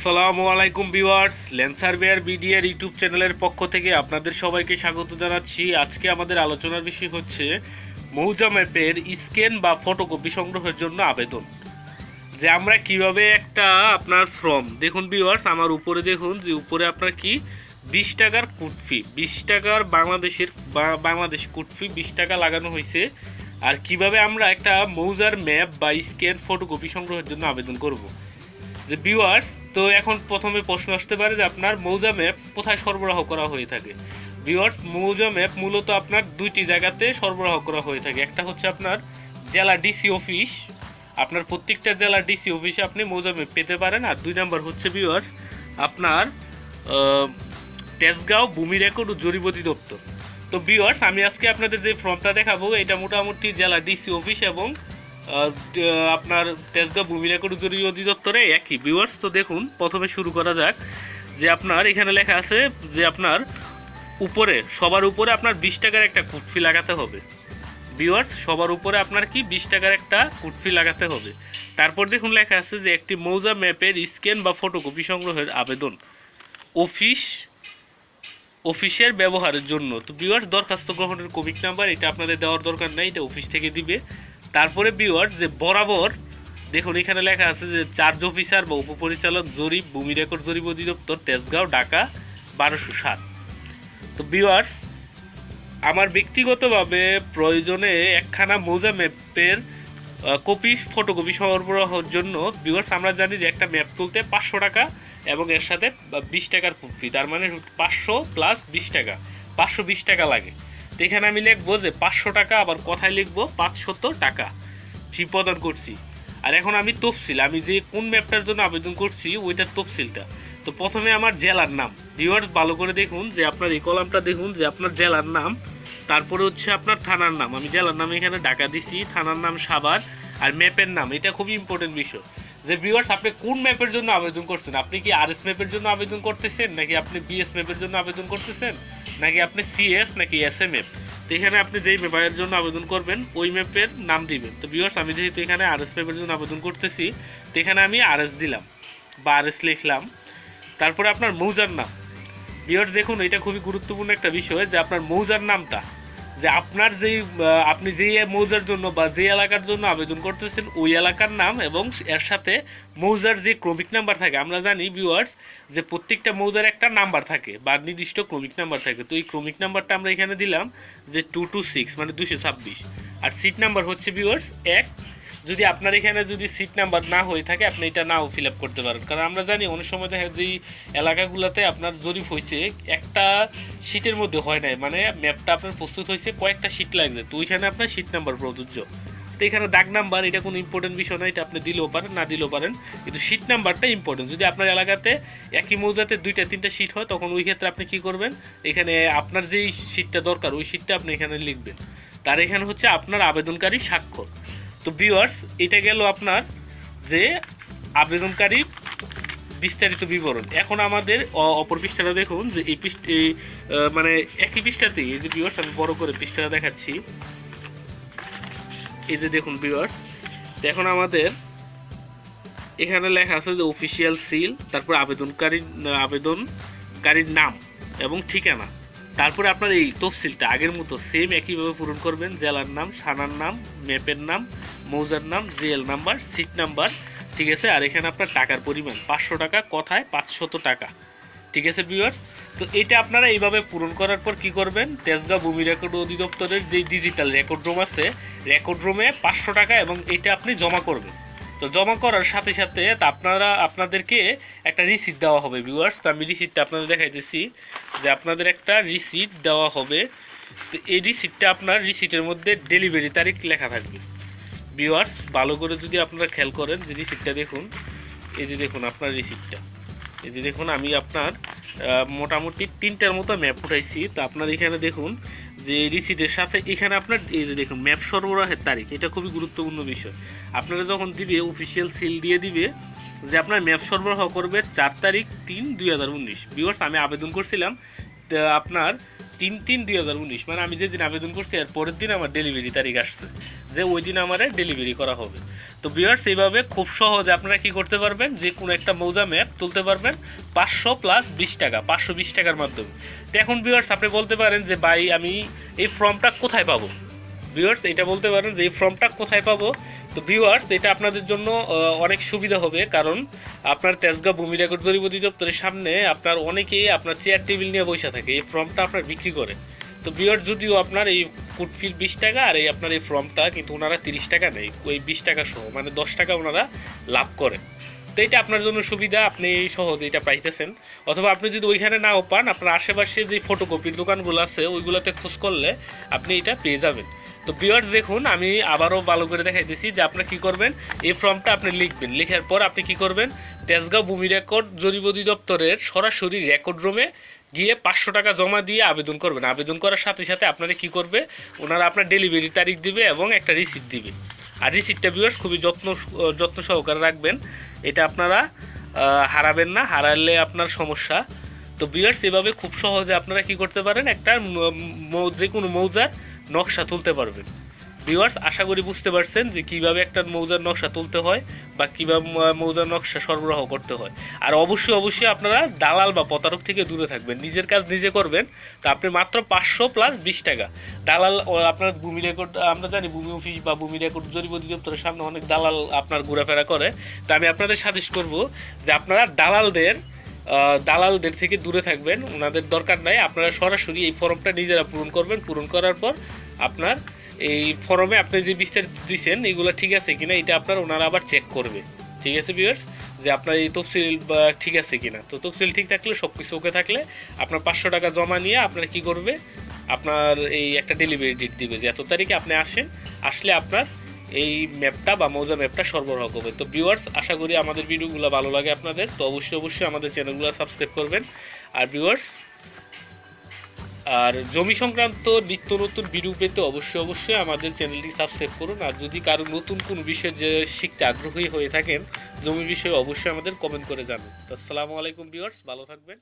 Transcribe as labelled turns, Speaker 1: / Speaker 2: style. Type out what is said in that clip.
Speaker 1: আসসালামু আলাইকুম viewers ল্যান্সারবেয়ার BDR YouTube চ্যানেলের পক্ষ থেকে আপনাদের সবাইকে স্বাগত জানাচ্ছি। আজকে আমাদের আলোচনার বিষয় হচ্ছে মৌজা ম্যাপের স্ক্যান বা ফটোকপি সংগ্রহের জন্য আবেদন। যে আমরা কীভাবে একটা আপনার ফর্ম, দেখুন ভিউয়ার্স, আমার উপরে দেখুন যে উপরে আপনার কি? বিশ টাকার কুটফি, বিশ টাকার বাংলাদেশের বাংলাদেশ কুটফি, বিশ টাকা লাগানো হয়েছে। আর কীভাবে আমরা একটা মৌজার ম্যাপ বা স্ক্যান ফটোকপি সংগ্রহের জন্য আবেদন করব। যে ভিউয়ার্স তো এখন প্রথমে প্রশ্ন আসতে পারে যে আপনার মৌজা ম্যাপ কোথায় সরবরাহ করা হয়ে থাকে? ভিউয়ার্স মৌজা ম্যাপ মূলত আপনার দুইটি জায়গাতে সরবরাহ করা হয়ে থাকে। একটা হচ্ছে আপনার জেলা ডিসি অফিস আপনার প্রত্যেকটা জেলা ডিসি অফিসে আপনি মৌজা ম্যাপ পেতে পারেন। আর দুই নম্বর হচ্ছে ভিউয়ার্স আপনার তেজগাঁও ভূমি রেকর্ড ও জরিপ অধিদপ্তর। তো ভিউয়ার্স আমি আজকে আপনাদের যে ফর্মটা দেখাবো, এটা মোটামুটি জেলা ডিসি অফিস এবং আপনার তেজগাঁও ভূমি রেকর্ড ও জরিপ অধিদপ্তরে একই। ভিউয়ার্স তো দেখুন, প্রথমে শুরু করা যাক যে আপনার এখানে লেখা আছে যে আপনার উপরে, সবার উপরে আপনার বিশ টাকার একটা কুটফি লাগাতে হবে। ভিউয়ার্স সবার উপরে আপনার কি বিশ টাকার একটা কুটফি লাগাতে হবে। তারপর দেখুন লেখা আছে যে একটি মৌজা ম্যাপের স্ক্যান বা ফটোকপি সংগ্রহের আবেদন। অফিস অফিসের ব্যবহারের জন্য। তো ভিউয়ার্স দরখাস্ত গ্রহণের কমিক নাম্বার, এটা আপনাদের দেওয়ার দরকার নেই, এটা অফিস থেকে দিবে। তারপরে ভিউয়ার্স যে বরাবর, দেখুন, এখানে লেখা আছে যে চার্জ অফিসার বা উপপরিচালক জরিপ, ভূমি রেকর্ড জরিপ অধিদপ্তর, তেজগাঁও, ঢাকা, বারোশো সাত। তো ভিউয়ার্স আমার ব্যক্তিগতভাবে প্রয়োজনে একখানা মৌজা ম্যাপের কপি ফটোকপি সরবরাহর জন্য ভিউয়ার্স আমরা জানি যে একটা ম্যাপ তুলতে পাঁচশো টাকা এবং এর সাথে বিশ টাকার ফি তার মানে পাঁচশো প্লাস বিশ টাকা। পাঁচশো বিশ টাকা লাগে। এখানে আমি লিখব যে পাঁচশো টাকা, আবার কথায় লিখব পাঁচশত টাকা। ফি প্রদান করছি। আর এখন আমি তফসিল, আমি যে কোন ম্যাপটার জন্য আবেদন করছি, ওইটার তফসিলটা। তো প্রথমে আমার জেলার নাম। ভিউয়ার্স ভালো করে দেখুন যে আপনার এই কলামটা দেখুন যে আপনার জেলার নাম। তারপরে হচ্ছে আপনার থানার নাম। আমি জেলার নাম এখানে ঢাকা দিছি। থানার নাম সাভার। আর ম্যাপের নাম, এটা খুবই ইম্পর্টেন্ট বিষয়। যে ভিউয়ার্স আপনি কোন ম্যাপের জন্য আবেদন করছেন? আপনি কি আর এস ম্যাপের জন্য আবেদন করতেছেন? নাকি আপনি বিএস ম্যাপের জন্য আবেদন করতেছেন? নাকি আপনি সিএস নাকি এস এম এফ তো এখানে আপনি যেই ম্যাপের জন্য আবেদন করবেন, ওই ম্যাপের নাম দিবেন। তো ভিউয়ার্স আমি যেহেতু এখানে আর এস ম্যাপের জন্য আবেদন করতেছি, তো এখানে আমি আর এস দিলাম বা আর এস লিখলাম। তারপরে আপনার মৌজার নাম। ভিউয়ার্স দেখুন, এটা খুবই গুরুত্বপূর্ণ একটা বিষয় যে আপনার মৌজার নামটা যে আপনার যেই আপনি যেই মৌজার জন্য বা যে এলাকার জন্য আবেদন করতেছেন, ওই এলাকার নাম এবং এর সাথে মৌজার যে ক্রমিক নাম্বার থাকে, আমরা জানি ভিউয়ার্স যে প্রত্যেকটা মৌজার একটা নাম্বার থাকে বা নির্দিষ্ট ক্রমিক নাম্বার থাকে। তো এই ক্রমিক নাম্বারটা আমরা এখানে দিলাম যে টু টু সিক্স মানে দুশো ছাব্বিশ। আর সিট নাম্বার হচ্ছে ভিউয়ার্স এক যদি আপনার এখানে যদি সিট নাম্বার না হয়ে থাকে, আপনি এটা নাও ফিল আপ করতে পারেন। কারণ আমরা জানি অনেক সময় দেখা যেই এলাকাগুলোতে আপনার জরিপ হয়েছে, একটা সিটের মধ্যে হয় নাই। মানে ম্যাপটা আপনার প্রস্তুত হয়েছে, কয়েকটা সিট লাগছে। তো ওইখানে আপনার সিট নাম্বার প্রযোজ্য। তো এখানে দাগ নাম্বার এটা কোনো ইম্পর্টেন্ট বিষয় না, এটা আপনি দিলেও পারেন, না দিলেও পারেন। কিন্তু সিট নাম্বারটা ইম্পর্টেন্ট যদি আপনার এলাকাতে একই মৌজাতে দুইটা, তিনটা সিট হয়, তখন ওই ক্ষেত্রে আপনি কি করবেন? এখানে আপনার যেই সিটটা দরকার, ওই সিটটা আপনি এখানে লিখবেন। তার এখানে হচ্ছে আপনার আবেদনকারী স্বাক্ষর। তো ভিউয়ার্স এটা গেল আপনার যে আবেদনকারী বিস্তারিত বিবরণ। এখন আমাদের অপর পৃষ্ঠাটা দেখুন যে এই পৃষ্ঠ মানে একই পৃষ্ঠাতেই, এই যে ভিউয়ার্স আমি বড় করে পৃষ্ঠাটা দেখাচ্ছি। এই যে দেখুন ভিউয়ার্স এখন আমাদের এখানে লেখা আছে যে অফিসিয়াল সিল তারপর আবেদনকারী আবেদনকারীর নাম এবং ঠিকানা। তারপরে আপনার এই তফসিলটা আগের মতো সেম একইভাবে পূরণ করবেন। জেলার নাম, থানার নাম, ম্যাপের নাম, মৌজার নাম জিএল নাম্বার, সিট নাম্বার, ঠিক আছে? আর এখানে আপনার টাকার পরিমাণ, পাঁচশো টাকা, কথায় পাঁচশত টাকা। ঠিক আছে ভিউয়ার্স তো এটা আপনারা এইভাবে পূরণ করার পর কি করবেন? তেজগাঁও ভূমি রেকর্ড অধিদপ্তরের যে ডিজিটাল রেকর্ড রুম আছে রেকর্ড রুমে পাঁচশো টাকা এবং এটা আপনি জমা করবেন। তো জমা করার সাথে সাথে আপনারা, আপনাদেরকে একটা রিসিট দেওয়া হবে ভিউয়ার্স তো আমি রিসিটটা আপনাদের দেখাইতেছি যে আপনাদের একটা রিসিট দেওয়া হবে। তো এই রিসিটটা আপনার রিসিটের মধ্যে ডেলিভারি তারিখ লেখা থাকবে। ভিউয়ার্স ভালো করে যদি আপনারা খেয়াল করেন যে রিসিটটা দেখুন, এই যে দেখুন আপনার রিসিটটা এই যে দেখুন, আমি আপনার মোটামুটি তিনটার মতো ম্যাপ উঠাইছি। তো আপনার এখানে দেখুন যে রিসিটের সাথে এখানে আপনার এই যে দেখুন ম্যাপ সরবরাহের তারিখ, এটা খুবই গুরুত্বপূর্ণ বিষয়। আপনারা যখন দিবে অফিসিয়াল সিল দিয়ে দিবে যে আপনার ম্যাপ সরবরাহ করবে চার তারিখ তিন দুই হাজার উনিশ। বিকজ আমি আবেদন করছিলাম আপনার তিন তিন দুই হাজার উনিশ। মানে আমি যেদিন আবেদন করছি আর পরের দিন আমার ডেলিভারি তারিখ আসছে। যে ওই দিন আমারে ডেলিভারি করা হবে। তো বিয়ার্স এইভাবে খুব সহজে আপনারা কি করতে পারবেন? যে কোনো একটা মৌজা ম্যাপ তুলতে পারবেন। পাঁচশো প্লাস বিশ টাকা, পাঁচশো বিশ টাকার মাধ্যমে। তো এখন বিয়ার্স আপনি বলতে পারেন যে, ভাই, আমি এই ফর্মটা কোথায় পাবো? ভিউয়ার্স এটা বলতে পারেন যে, এই ফর্মটা কোথায় পাবো? তো ভিউয়ার্স এটা আপনাদের জন্য অনেক সুবিধা হবে। কারণ আপনার তেজগাঁও ভূমি রেকর্ড জরিপ অধিদপ্তরের সামনে আপনার অনেকেই আপনার চেয়ার টেবিল নিয়ে বসে থাকে। এই ফর্মটা আপনার বিক্রি করে। তো ভিউয়ার্স যদিও আপনার এই কুটফিল বিশ টাকা আর এই আপনার এই ফর্মটা কিন্তু ওনারা তিরিশ টাকা নেই ওই বিশ টাকা সহ মানে দশ টাকা ওনারা লাভ করে তো এটা আপনার জন্য সুবিধা, আপনি সহজে এটা পাইতেছেন। অথবা আপনি যদি ওইখানে নাও পান, আপনার আশেপাশে যে ফটোকপির দোকানগুলো আছে, ওইগুলোতে খোঁজ করলে আপনি এটা পেয়ে যাবেন। তো বিয়ার্স দেখুন, আমি আবারও ভালো করে দেখাই দেখাইতেছি যে আপনার কি করবেন, এই ফর্মটা আপনি লিখবেন। লেখার পর আপনি কি করবেন, তেজগাঁও ভূমি রেকর্ড জরিপ অধিদপ্তরের সরাসরি রেকর্ড রুমে গিয়ে পাঁচশো টাকা জমা দিয়ে আবেদন করবেন। আবেদন করার সাথে সাথে আপনারা কি করবে? ওনারা আপনার ডেলিভারি তারিখ দিবে এবং একটা রিসিপ্ট দিবে। আর রিসিপ্টটা ভিউয়ার্স খুবই যত্ন যত্ন সহকারে রাখবেন। এটা আপনারা হারাবেন না, হারালে আপনার সমস্যা। তো ভিউয়ার্স এভাবে খুব সহজে আপনারা কি করতে পারেন? একটা যে কোনো মৌজার নকশা তুলতে পারবেন। ভিউয়ার্স আশা করি বুঝতে পারছেন যে কীভাবে একটা মৌজার নকশা তুলতে হয় বা কীভাবে মৌজার নকশা সরবরাহ করতে হয়। আর অবশ্যই অবশ্যই আপনারা দালাল বা প্রতারক থেকে দূরে থাকবেন। নিজের কাজ নিজে করবেন। তো আপনি মাত্র পাঁচশো প্লাস বিশ টাকা। দালাল আপনার ভূমি রেকর্ড আমরা জানি ভূমি অফিস বা ভূমি রেকর্ড জরিপ অধিদপ্তরের সামনে অনেক দালাল আপনার ঘোরাফেরা করে। তো আমি আপনাদের সাজেস্ট করব যে আপনারা দালালদের দালালদের থেকে দূরে থাকবেন। ওনাদের দরকার নাই। আপনারা সরাসরি এই ফর্মটা নিজেরা পূরণ করবেন। পূরণ করার পর আপনার এই ফর্মে আপনি যে বিস্তারিত দিচ্ছেন এগুলো ঠিক আছে কিনা, এটা আপনার ওনারা আবার চেক করবে। ঠিক আছে ভিউয়ার্স যে আপনার এই তফসিল ঠিক আছে কিনা। তো তফসিল ঠিক থাকলে সব কিছু ওকে থাকলে, আপনার পাঁচশো টাকা জমা নিয়ে আপনার কি করবে? আপনার এই একটা ডেলিভারি ডেট দিবে, যে এত তারিখে আপনি আসেন, আসলে আপনার এই ম্যাপটা বা মৌজা ম্যাপটা সরবরাহ করবে। তো ভিউয়ার্স আশা করি আমাদের ভিডিওগুলো ভালো লাগে আপনাদের, তো অবশ্যই অবশ্যই আমাদের চ্যানেলগুলো সাবস্ক্রাইব করবেন। আর ভিউয়ার্স আর জমি সংক্রান্ত নিত্য নতুন ভিডিও পেতে অবশ্যই অবশ্যই আমাদের চ্যানেলটি সাবস্ক্রাইব করুন। আর যদি কারও নতুন কোনো বিষয়ে যে শিখতে আগ্রহী হয়ে থাকেন, জমি বিষয়ে অবশ্যই আমাদের কমেন্ট করে জানান। তো আসসালামু আলাইকুম ভিউয়ার্স ভালো থাকবেন।